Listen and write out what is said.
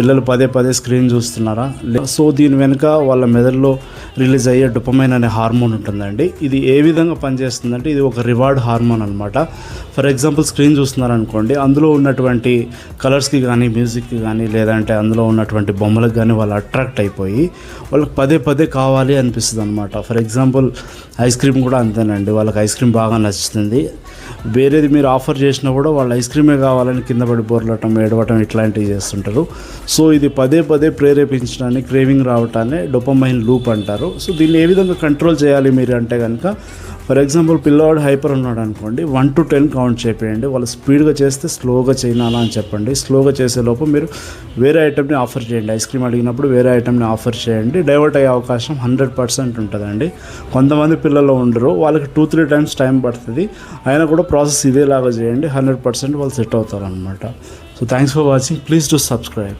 పిల్లలు పదే పదే స్క్రీన్ చూస్తున్నారా? సో దీని వెనుక వాళ్ళ మెదడులో రిలీజ్ అయ్యే డొపమైన్ అనే హార్మోన్ ఉంటుందండి. ఇది ఏ విధంగా పనిచేస్తుందంటే ఇది ఒక రివార్డ్ హార్మోన్ అనమాట ఫర్ ఎగ్జాంపుల్ స్క్రీన్ చూస్తున్నారనుకోండి అందులో ఉన్నటువంటి కలర్స్కి కానీ మ్యూజిక్కి కానీ లేదంటే అందులో ఉన్నటువంటి బొమ్మలకు కానీ వాళ్ళు అట్రాక్ట్ అయిపోయి వాళ్ళకి పదే పదే కావాలి అనిపిస్తుంది అనమాట ఫర్ ఎగ్జాంపుల్ ఐస్ క్రీమ్ కూడా అంతేనండి. వాళ్ళకి ఐస్ క్రీమ్ బాగా నచ్చుతుంది. వేరేది మీరు ఆఫర్ చేసినా కూడా వాళ్ళు ఐస్ క్రీమే కావాలని కింద పడి బోర్లటం ఏడవటం ఇట్లాంటివి చేస్తుంటారు. సో ఇది పదే పదే ప్రేరేపించడాన్ని క్రేవింగ్ రావటాన్ని డొపమైన్ లూప్ అంటారు. సో దీన్ని ఏ విధంగా కంట్రోల్ చేయాలి మీరు అంటే కనుక ఫర్ ఎగ్జాంపుల్ పిల్లవాడు హైపర్ ఉన్నాడు అనుకోండి వన్ టు టెన్ కౌంట్ చేపేయండి వాళ్ళు స్పీడ్గా చేస్తే స్లోగా చేయాలా అని చెప్పండి. స్లోగా చేసే లోపు మీరు వేరే ఐటెంని ఆఫర్ చేయండి. ఐస్ క్రీమ్ అడిగినప్పుడు వేరే ఐటమ్ని ఆఫర్ చేయండి. డైవర్ట్ అయ్యే అవకాశం హండ్రెడ్ పర్సెంట్ ఉంటుందండి. కొంతమంది పిల్లలు ఉండరు వాళ్ళకి టూ త్రీ టైమ్స్ టైం పడుతుంది. అయినా కూడా ప్రాసెస్ ఇదేలాగా చేయండి హండ్రెడ్ పర్సెంట్ వాళ్ళు సెట్ అవుతారు అనమాట so thanks for watching please to subscribe